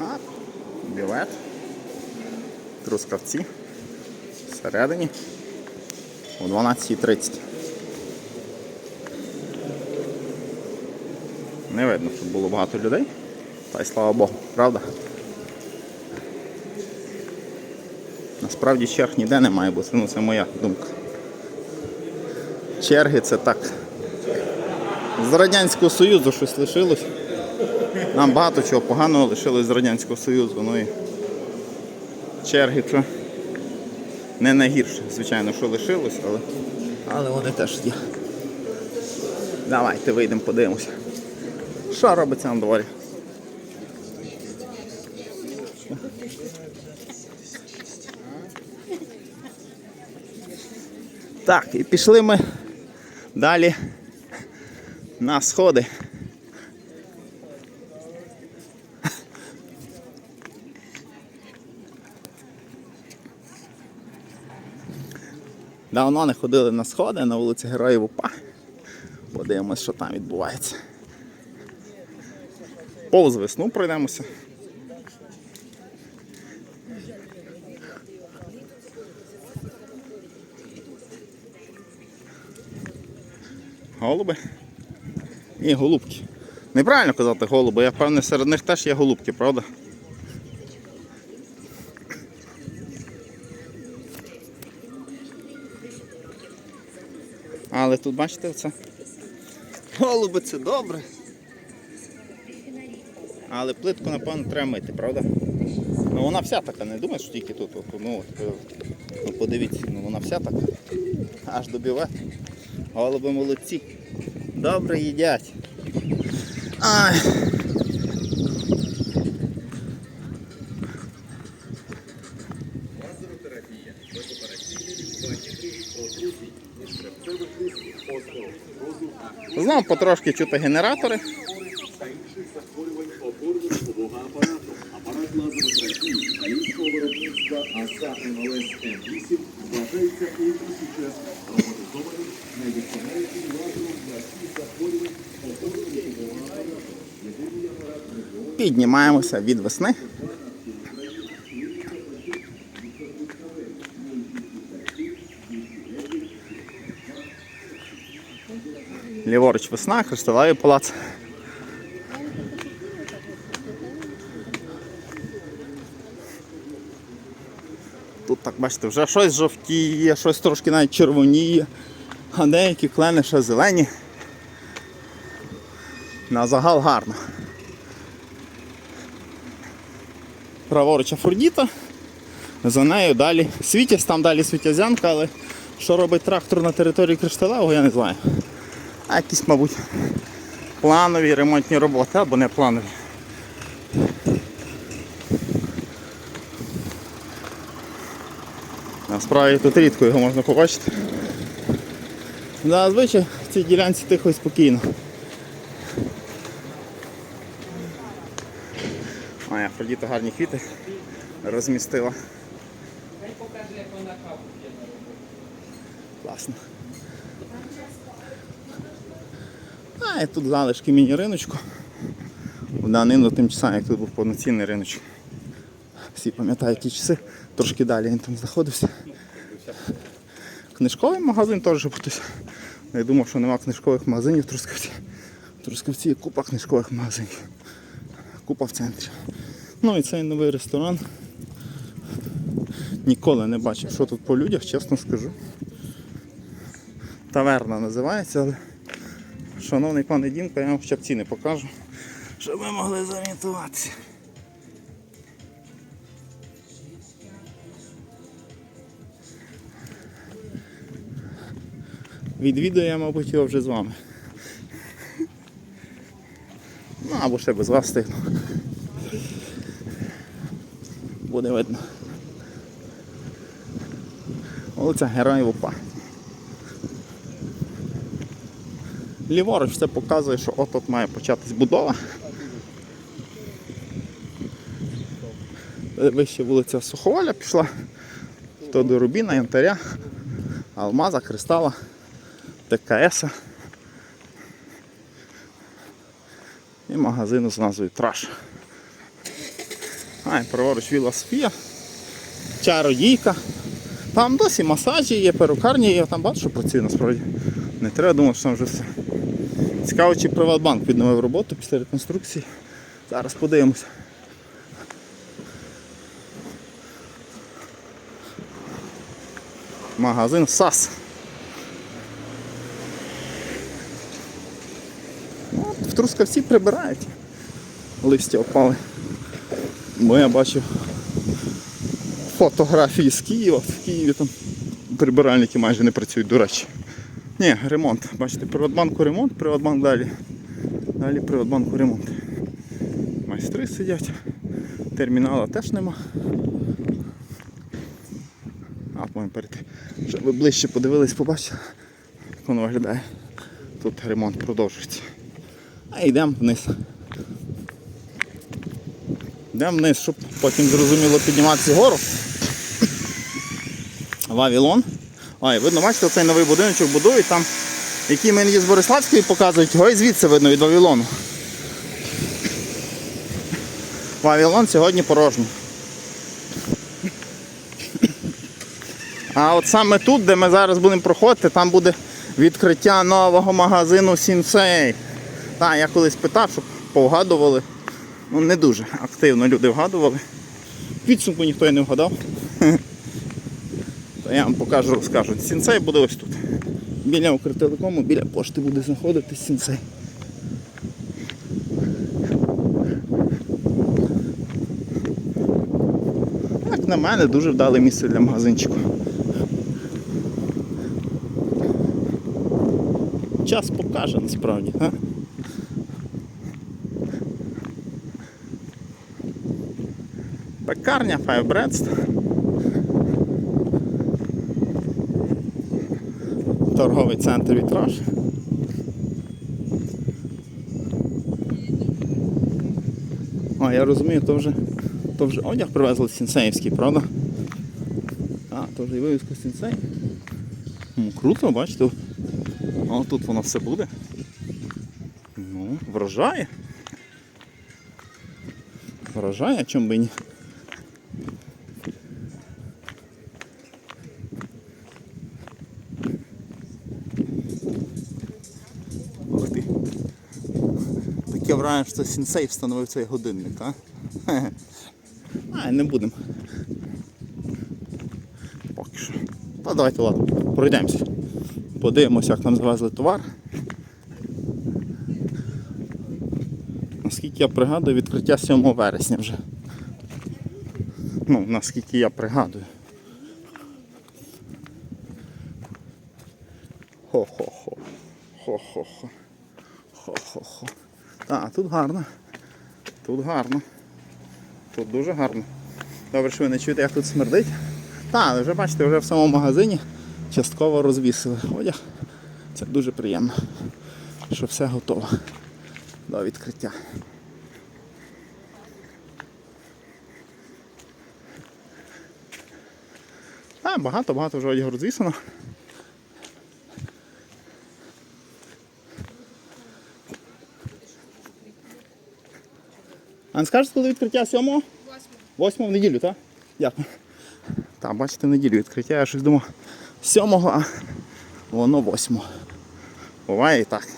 А, білет. Трускавці. Всередині. О 12.30. Не видно, щоб було багато людей. Та й слава Богу, правда? Насправді черг ніде не має бути, ну це моя думка. Черги це так. З Радянського Союзу щось лишилось. Нам багато чого поганого лишилось з Радянського Союзу. Ну і черги це не найгірше, звичайно, що лишилось, але, але вони теж є. Давайте вийдемо, подивимося. Що робиться на дворі? Так, і пішли ми далі на сходи. Давно не ходили на сходи на вулиці Героїв УПА. Подивимось, що там відбувається. Повз весну пройдемося. Голуби і голубки. Неправильно казати голуби, я певний, серед них теж є голубки, правда? Тут бачите оце? Голуби це добре. Але плитку, напевно, треба мити, правда? Ну вона вся така, не думаєш, що тільки тут. от, Ну, от, подивіться, ну вона вся така. Аж до. Голуби молодці. Добре їдять. Ай. Апарату. Єдиний апарат регіону Піднімаємося від весни. Ліворуч весна, кришталевий палац. Тут так бачите, вже щось жовтіє, щось трошки навіть червоніє, а деякі клени ще зелені. На загал гарно. праворуч Афродіта. За нею далі Світязь, там далі Світязянка, але що робить трактор на території Кришталевого, я не знаю. А якісь, мабуть, планові ремонтні роботи або не планові. Насправді тут рідко його можна побачити. Зазвичай в цій ділянці тихо і спокійно. Ой, Афродіта гарні квіти розмістила. Класно. І тут залишки міні-риночку. В данину тим часом, як тут був повноцінний риночок. Всі пам'ятають ті часи, трошки далі він там знаходився. Книжковий магазин теж хтось. Я думав, що нема книжкових магазинів в Трускавці. В Трускавці є купа книжкових магазинів. Купа в центрі. Ну і цей новий ресторан. Ніколи не бачив, що тут по людях, чесно скажу. Таверна називається, але шановний пане Дімко, я вам б ціни покажу, щоб ви могли зорієнтуватися. Відвідую я, мабуть, його вже з вами. Ну, або ще без вас встигну. Буде видно. Вулиця Героїв УПА. Ліворуч це показує, що от-от має початись будова. Вище вулиця Суховоля пішла. То до Рубіна, Янтаря, Алмаза, Кристала, ТКС. І магазину з назвою Траш. А, і праворуч Віла Софія. Чародійка. Там досі масажі є, перукарні є, там багато що працює насправді. Не треба думати, що там вже все. Цікаво, чи Приватбанк відновив роботу після реконструкції. Зараз подивимося. Магазин САС. Ну, от в Трускавці прибирають. Листя опали. Бо я бачив фотографії з Києва. В Києві там прибиральники майже не працюють, до речі. Ні, ремонт. Бачите, Приватбанку ремонт, Приватбанк далі. Далі Приватбанку ремонт. Майстри сидять. Термінала теж нема. А, перед тим, щоб ви ближче подивились, побачили, як воно виглядає. Тут ремонт продовжується. А йдемо вниз. Йдемо вниз, щоб потім зрозуміло підніматися вгору. Вавілон. Ой, видно, бачите, цей новий будиночок будують там, який мені з Бориславської показують, його і звідси видно від Вавілону. Вавілон сьогодні порожній. А от саме тут, де ми зараз будемо проходити, там буде відкриття нового магазину Сінсей. Так, я колись питав, щоб повгадували. Ну не дуже активно люди вгадували. Підсумку ніхто і не вгадав. То я вам покажу, розкажу. Сінсей буде ось тут. Біля Укртелекому, біля пошти буде знаходитись сінсей. Як на мене, дуже вдале місце для магазинчику. Час покаже насправді, а? Пекарня Five Breads. Торговий центр вітраж. А, я розумію, то вже, то вже одяг привезли сінсеївський, правда? А, то вже і вивізка сінсей. Круто, бачите. О, тут воно все буде. Ну, вражає. Вражає, а чому би ні. Таке враження, що сінсей встановив цей годинник, а? А, не будемо. Поки що. Та давайте ладно, пройдемося. Подивимося, як нам завезли товар. Наскільки я пригадую, відкриття 7 вересня вже. Ну, наскільки я пригадую. Так, тут гарно. Тут гарно. Тут дуже гарно. Добре, що ви не чуєте, як тут смердить. Але вже бачите, вже в самому магазині частково розвісили одяг. Це дуже приємно, що все готово до відкриття. А, багато-багато вже одягу розвісено. А не скажете, коли відкриття 7? 8. 8 в неділю, так? Дякую. Так, бачите, в неділю відкриття, я щось думав 7, а воно 8. Буває і так.